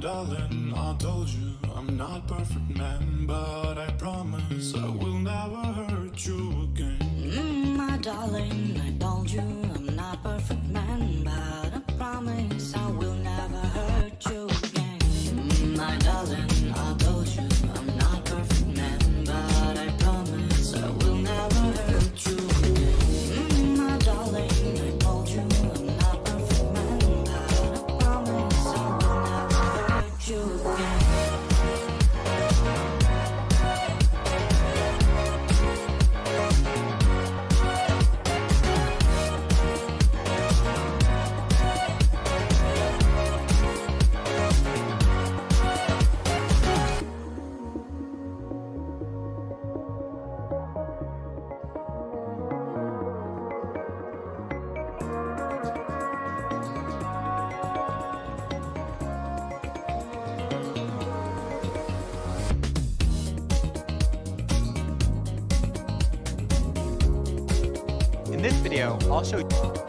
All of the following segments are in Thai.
darling, I told you I'm not perfect man, but I promise I will never hurt you again. Mm, my darling, I told you I'm not perfect man, but I promise I will video, I'll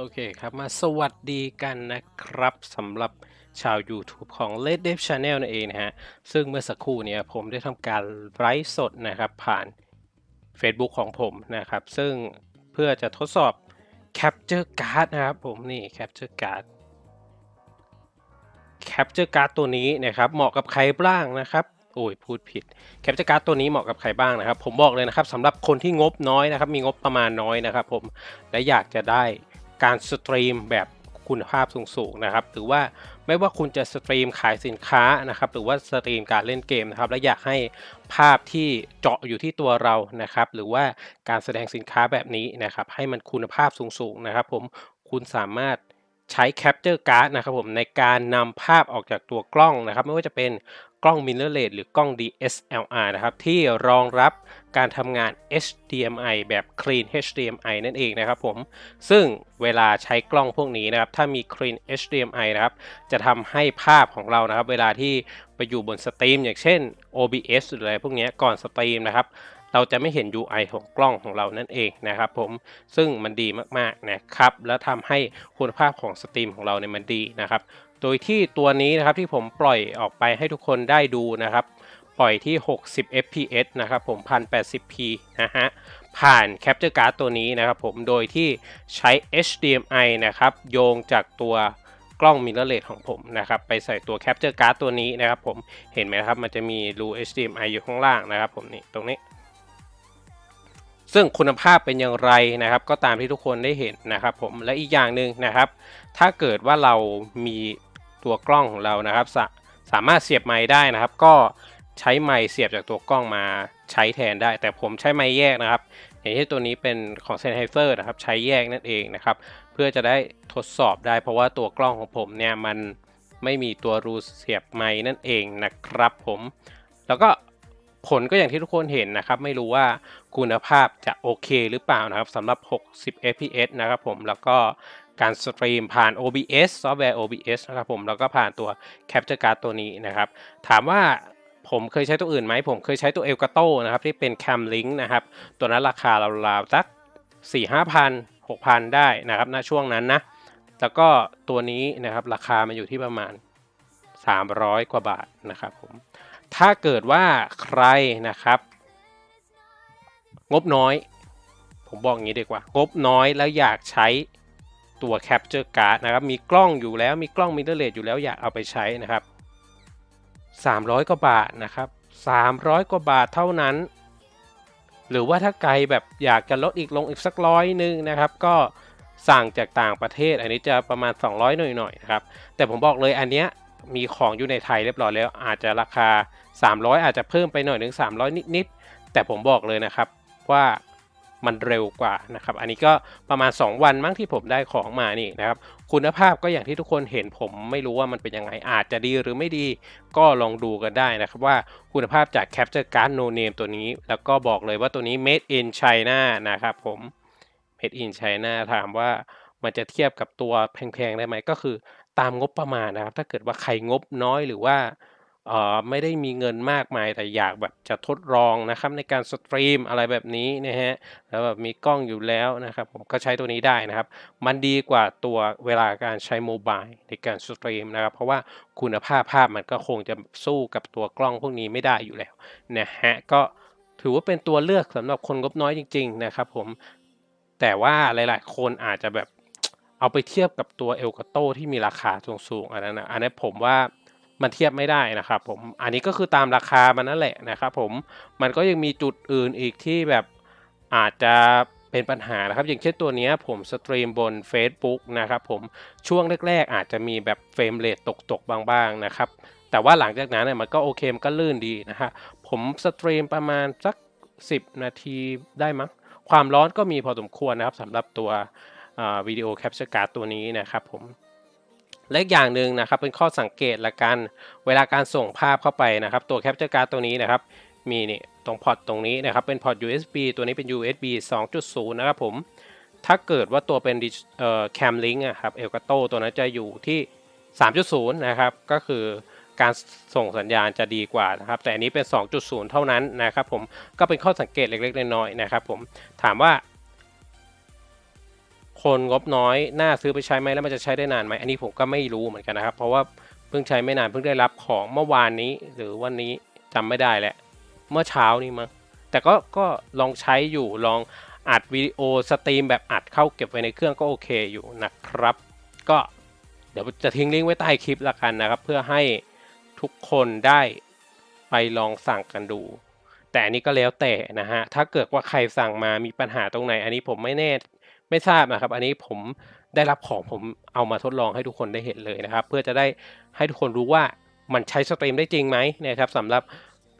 โอเคครับ มาสวัสดีกันนะครับสำหรับชาว YouTube ของ Red Dev Channel นั่นเองนะฮะ ซึ่งเมื่อสักครู่เนี่ยผมได้ทำการไลฟ์สดนะครับ ผ่าน Facebook ของผมนะครับ ซึ่งเพื่อจะทดสอบ Capture Card นะครับผมนี่ Capture Card Capture Card ตัวนี้นะครับ เหมาะกับใครบ้างนะครับโอ้ยพูดผิด Capture Card ตัวนี้เหมาะกับใครบ้างนะครับ ผมบอกเลยนะครับสำหรับคนที่งบน้อยนะครับ มีงบประมาณน้อยนะครับ ผมและอยากจะได้ การสตรีมแบบคุณภาพสูงๆนะครับหรือว่าไม่ว่าคุณจะสตรีมขายสินค้านะครับหรือว่าสตรีมการเล่นเกมนะครับและอยากให้ภาพที่เจาะอยู่ที่ตัวเรานะครับหรือว่าการแสดงสินค้าแบบนี้นะครับให้มันคุณภาพสูงๆนะครับผมคุณสามารถใช้ Capture Card นะครับผมในการนำภาพออกจากตัวกล้องนะครับ ไม่ว่าจะเป็น กล้อง mirrorless หรือกล้อง DSLR นะครับ ที่รองรับการทำงาน HDMI แบบ Clean HDMI นั่นเองนะครับผม ซึ่งเวลาใช้กล้องพวกนี้นะครับ ถ้ามี Clean HDMI นะครับ จะทำให้ภาพของเรานะครับ เวลาที่ไปอยู่บนสตรีมอย่างเช่น OBS หรืออะไรพวกนี้ก่อนสตรีมนะครับเราจะไม่เห็น UI ของกล้องของเรานั่นเองนะครับผมซึ่งมันดีมากๆนะครับ แล้วทำให้คุณภาพของสตรีมของเราเนี่ยมันดีนะครับ โดยที่ตัวนี้นะครับที่ผมปล่อยออกไปให้ทุกคนได้ดูนะครับ ปล่อยที่ 60 fps นะครับผม 1080p นะฮะ ผ่าน Capture Card ตัวนี้นะครับผมโดยที่ใช้ HDMI นะครับ โยงจากตัวกล้อง mirrorless ของผมนะครับไปใส่ตัว Capture Card ตัวนี้นะครับผมเห็นไหมครับ มันจะมีรู HDMI อยู่ข้างล่างนะครับผมนี่ตรงนี้ซึ่งคุณภาพเป็นอย่างไรนะครับ ก็ตามที่ทุกคนได้เห็นนะครับผมและอีกอย่างหนึ่งนะครับ ถ้าเกิดว่าเรามี ตัวกล้องของเรานะครับสาสามารถเสียบไมค์ได้นะครับ ก็ใช้ไมค์เสียบจากตัวกล้องมาใช้แทนได้ แต่ผมใช้ไมค์แยกนะครับ อย่างที่ตัวนี้เป็นของ Sennheiser นะครับใช้แยกนั่นเองนะครับ เพื่อจะได้ทดสอบได้ เพราะว่าตัวกล้องของผมเนี่ยมันไม่มีตัวรูเสียบไมค์นั่นเองนะครับ ผมแล้วก็ผลก็อย่างที่ทุกคนเห็นนะครับ ไม่รู้ว่าคุณภาพจะโอเคหรือเปล่านะครับสำหรับ 60 fps นะครับผมแล้วก็ การสตรีมผ่าน OBS ซอฟต์แวร์ OBS นะครับผมแล้วก็ผ่านตัว Capture Card ตัวนี้นะครับ ถามว่าผมเคยใช้ตัวอื่นไหม ผมเคยใช้ตัว Elgato นะครับ ที่เป็น Cam Link นะครับ ตัวนั้นราคาราวๆสัก4 5พัน6พันได้นะครับณช่วงนั้นนะ แล้วก็ตัวนี้นะครับราคามันอยู่ที่ประมาณ 300 กว่าบาทนะครับผม ถ้าเกิดว่าใครนะครับ งบน้อย ผมบอกอย่างนี้ดีกว่า งบน้อยแล้วอยากใช้ ตัว Capture Card นะครับ มีกล้องอยู่แล้ว มีกล้อง mirrorless อยู่แล้วอยากเอาไปใช้นะครับ 300 กว่าบาทนะครับ 300 กว่าบาทเท่านั้น หรือว่าถ้าไกลแบบอยากจะลดอีกลงอีกสักร้อยนึงนะครับ ก็สั่งจากต่างประเทศ อันนี้จะประมาณ 200 หน่อยๆนะครับ แต่ผมบอกเลยอันเนี้ยมีของอยู่ในไทยเรียบร้อยแล้ว อาจจะราคา 300 อาจจะเพิ่มไปหน่อยถึง300 นิดๆแต่ผมบอกเลยนะครับว่า มันเร็วกว่านะครับ อันนี้ก็ประมาณ 2 วันมั้งที่ผมได้ของมานี่นะครับ คุณภาพก็อย่างที่ทุกคนเห็นผมไม่รู้ว่ามันเป็นยังไง อาจจะดีหรือไม่ดีก็ลองดูกันได้นะครับว่าคุณภาพจาก Capture Card No Name ตัวนี้ แล้วก็บอกเลยว่าตัวนี้ Made in China นะครับผม Made in China ถามว่ามันจะเทียบกับตัวแพงๆได้ไหมก็คือตามงบประมาณนะครับ ถ้าเกิดว่าใครงบน้อยหรือว่า เอ่อไม่ได้มีเงินมากมายแต่อยากแบบจะทดลองนะครับในการสตรีมอะไรแบบนี้นะฮะแล้วแบบมีกล้องอยู่แล้วนะครับผมก็ใช้ตัวนี้ได้นะครับ มันดีกว่าตัวเวลาการใช้โมบายในการสตรีมนะครับ เพราะว่าคุณภาพภาพมันก็คงจะสู้กับตัวกล้องพวกนี้ไม่ได้อยู่แล้วนะฮะก็ถือว่าเป็นตัวเลือกสำหรับคนงบน้อยจริง ๆ นะครับผมแต่ว่าหลาย ๆ คนอาจจะแบบเอาไปเทียบกับตัวเอลกาโตที่มีราคาสูงๆอันนั้นะอันนี้นผมว่า มันเทียบไม่ได้นะครับผมอันนี้ก็คือตามราคามันนั่นแหละนะครับผมมันก็ยังมีจุดอื่นอีกที่แบบอาจจะเป็นปัญหานะครับ อย่างเช่นตัวนี้ผมสตรีมบน Facebook นะครับผมช่วงแรก ๆ อาจจะมีแบบเฟรมเรทตก ๆ บ้าง ๆ นะครับ แต่ว่าหลังจากนั้นเนี่ยมันก็โอเคมันก็ลื่นดีนะฮะผมสตรีมประมาณสัก 10 นาทีได้มั้งความร้อนก็มีพอสมควรนะครับสำหรับตัววิดีโอแคปเจอร์การ์ดตัวนี้นะครับผม และอย่างหนึ่งนะครับเป็นข้อสังเกตละกัน เวลาการส่งภาพเข้าไปนะครับ ตัวแคปเจอร์การ์ดตัวนี้นะครับ มีนี่ตรงพอร์ตตรงนี้นะครับ เป็นพอร์ต USB ตัวนี้เป็น USB 2.0 นะครับผม ถ้าเกิดว่าตัวเป็นแคมลิงอะครับเอลกาโตตัวนั้นจะอยู่ที่ 3.0 นะครับ ก็คือการส่งสัญญาณจะดีกว่านะครับ แต่อันนี้เป็น 2.0 เท่านั้นนะครับผมก็เป็นข้อสังเกตเล็กๆน้อยๆนะครับผมถามว่า คนงบน้อยน่าซื้อไปใช้ไหมแล้วมันจะใช้ได้นานไหมอันนี้ผมก็ไม่รู้เหมือนกันนะครับ เพราะว่าเพิ่งใช้ไม่นานเพิ่งได้รับของเมื่อวานนี้ หรือวันนี้จำไม่ได้แหละ เมื่อเช้านี้มั้งแต่ก็ก็ลองใช้อยู่ลองอัดวิดีโอสตรีมแบบอัดเข้าเก็บไว้ในเครื่องก็โอเคอยู่นะครับ ก็เดี๋ยวจะทิ้งลิงก์ไว้ใต้คลิปละกันนะครับ เพื่อให้ทุกคนได้ไปลองสั่งกันดู แต่อันนี้ก็แล้วแต่นะฮะถ้าเกิดว่าใครสั่งมามีปัญหาตรงไหน อันนี้ผมไม่แน่ ไม่ทราบนะครับ อันนี้ผมได้รับของผมเอามาทดลองให้ทุกคนได้เห็นเลยนะครับ เพื่อจะได้ให้ทุกคนรู้ว่ามันใช้สตรีมได้จริงไหมนะครับสำหรับ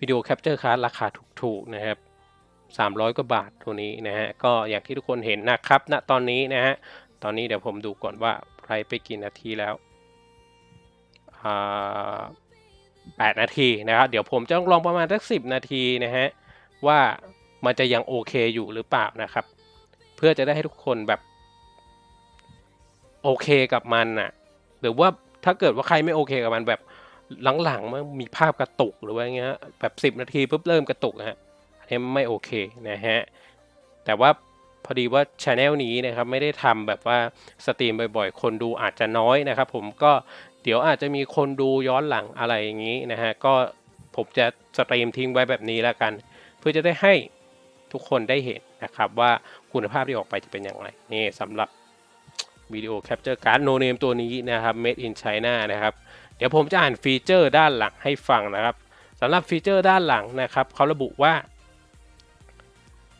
วิดีโอแคปเจอร์การ์ดราคาถูกๆนะครับ 300กว่าบาทตัวนี้นะฮะก็อย่างที่ทุกคนเห็นนะครับณตอนนี้นะฮะตอนนี้เดี๋ยวผมดูก่อนว่าใครไปกี่นาทีแล้วอ่า8นาทีนะครับ เดี๋ยวผมจะลองประมาณสัก10นาทีนะฮะว่ามันจะยังโอเคอยู่หรือเปล่านะครับ เพื่อจะได้ให้ทุกคนแบบ โอเคกับมันน่ะหรือว่าถ้าเกิดว่าใครไม่โอเคกับมันแบบหลังๆมันมีภาพกระตุกหรือว่างเงี้ยแบบ10นาทีปุ๊บเริ่มกระตุกฮะอันนี้ไม่โอเคนะฮะแต่ว่าพอดีว่าช anel นี้นะครับไม่ได้ทำแบบว่าสตรีมบ่อยๆ คนดูอาจจะน้อยนะครับผมก็เดี๋ยวอาจจะมีคนดูย้อนหลังอะไรอย่างนี้นะฮะก็ผมจะสตรีมทิ้งไว้แบบนี้แล้วกัน เพื่อจะได้ให้ ทุกคนได้เห็นนะครับว่าคุณภาพที่ออกไปจะเป็นอย่างไรนี่สำหรับวิดีโอแคปเจอร์การ์ดโนเนมตัวนี้นะครับ made in China นะครับ เดี๋ยวผมจะอ่านฟีเจอร์ด้านหลังให้ฟังนะครับสำหรับฟีเจอร์ด้านหลังนะครับเขาระบุว่า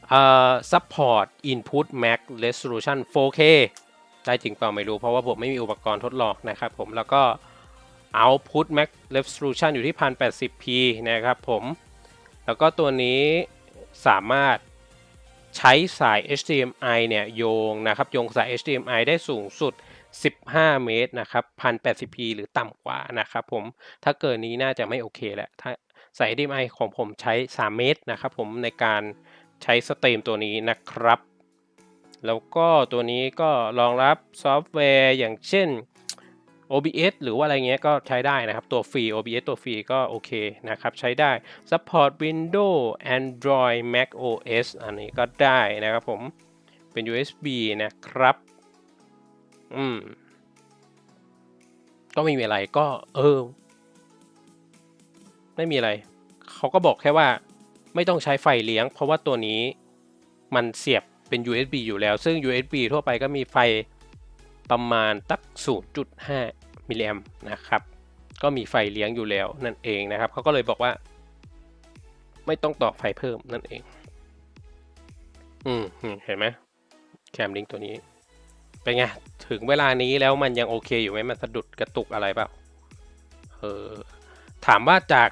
เอ่อ support input max resolution 4K ได้จริงเปล่าไม่รู้ เพราะว่าผมไม่มีอุปกรณ์ทดลองนะครับผมแล้วก็ output max resolution อยู่ที่ 1080p นะครับผม แล้วก็ตัวนี้ สามารถใช้สาย HDMI เนี่ยโยงนะครับโยงสาย HDMI ได้สูงสุด 15 เมตรนะครับ 1080p หรือต่ำกว่านะครับผมถ้าเกินนี้น่าจะไม่โอเคแหละถ้าสาย HDMI ของผมใช้ 3 เมตรนะครับผมในการใช้สตรีมตัวนี้นะครับ แล้วก็ตัวนี้ก็รองรับซอฟต์แวร์อย่างเช่น OBS หรือว่าอะไรเงี้ยก็ใช้ได้นะครับ ตัวฟรี OBS ตัวฟรีก็โอเคนะครับ ใช้ได้ Support Windows Android Mac OS อันนี้ก็ได้นะครับผม เป็น USB นะครับ อืม ก็ไม่มีอะไรก็ เออ ไม่มีอะไร เขาก็บอกแค่ว่าไม่ต้องใช้ไฟเลี้ยง เพราะว่าตัวนี้มันเสียบเป็น USB อยู่แล้ว ซึ่ง USB ทั่วไปก็มีไฟประมาณตัก 0.5 มิลลิแอมนะครับ ก็มีไฟเลี้ยงอยู่แล้วนั่นเองนะครับเขาก็เลยบอกว่า ไม่ต้องต่อไฟเพิ่มนั่นเองอืมอืมเห็นไหมแคมลิงตัวนี้ เป็นไง ถึงเวลานี้แล้วมันยังโอเคอยู่ไหมมันสะดุดกระตุกอะไรเปล่าเออถามว่าจาก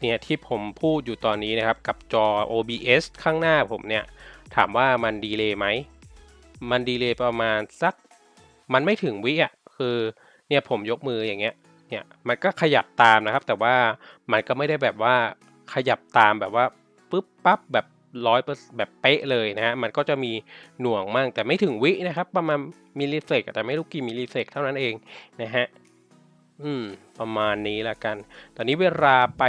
เนี่ยที่ผมพูดอยู่ตอนนี้นะครับ กับจอ OBS ข้างหน้าผมเนี่ย ถามว่ามันดีเลย์ไหม มันดีเลย์ประมาณสัก มันไม่ถึงวิอะ คือ เนี่ยผมยกมืออย่างเงี้ยเนี่ยมันก็ขยับตามนะครับ แต่ว่ามันก็ไม่ได้แบบว่าขยับตามแบบว่าปุ๊บปั๊บแบบร้อยแบบเป๊ะเลยนะฮะมันก็จะมีหน่วงมั่งแต่ไม่ถึงวินะครับ ประมาณมิลลิเซกแต่ไม่รู้กี่มิลลิเซกเท่านั้นเองนะฮะอืมประมาณนี้ละกัน ตอนนี้เวลาไป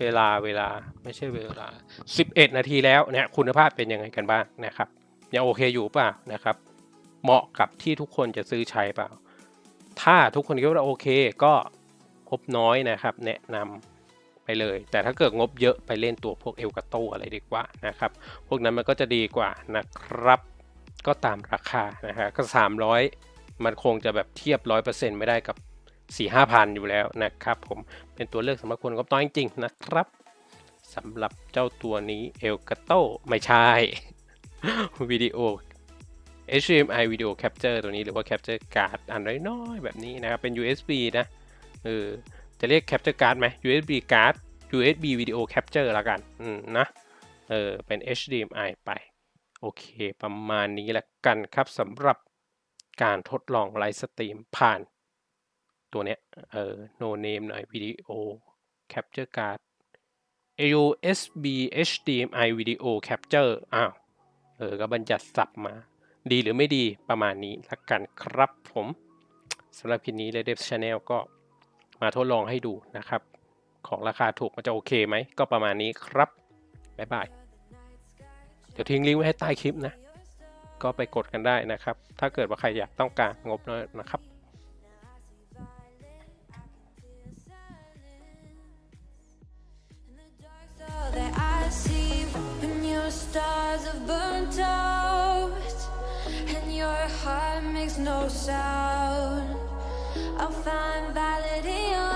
เวลาเวลาไม่ใช่เวลา 11 นาทีแล้วนะคุณภาพเป็นยังไงกันบ้างนะครับยังโอเคอยู่เปล่านะครับ เหมาะกับที่ทุกคนจะซื้อใช้เปล่า ถ้าทุกคนคิดว่าโอเค ก็งบน้อยนะครับ แนะนำไปเลย แต่ถ้าเกิดงบเยอะไปเล่นตัวพวกเอลกาโตอะไรดีกว่านะครับ พวกนั้นมันก็จะดีกว่านะครับ ก็ตามราคานะฮะก็ 300 มันคงจะแบบเทียบ 100%ไม่ได้กับ 4 5พันอยู่แล้วนะครับ ผมเป็นตัวเลือกสำหรับคนงบน้อยจริงๆนะครับสำหรับเจ้าตัวนี้เอลกาโตไม่ใช่วิดีโอ HDMI Video Capture ตัวนี้หรือว่า Capture Card อันน้อยๆแบบนี้นะครับ เป็น USB นะเออจะเรียก Capture Card ไหม USB Card USB Video Capture ละกันอืมนะเออเป็น HDMI ไป โอเค ประมาณนี้ละกันครับสำหรับการทดลองไลฟ์สตรีมผ่านตัวเนี้ยเออ no name หน่อย Video Capture Card USB HDMI Video Capture อ้าว เออ ก็บัญญัติศัพท์มา ดีหรือไม่ดีประมาณนี้ละกันครับผมสำหรับคลิปนี้ Red Channel ก็มาทดลองให้ดูนะครับ ของราคาถูกมันจะโอเคไหม ก็ประมาณนี้ครับ บ๊ายบาย เดี๋ยวทิ้งลิงก์ไว้ให้ใต้คลิปนะ ก็ไปกดกันได้นะครับ ถ้าเกิดว่าใครอยากต้องการงบน้อยนะครับ The stars have burnt out makes no sound. I'll find valid in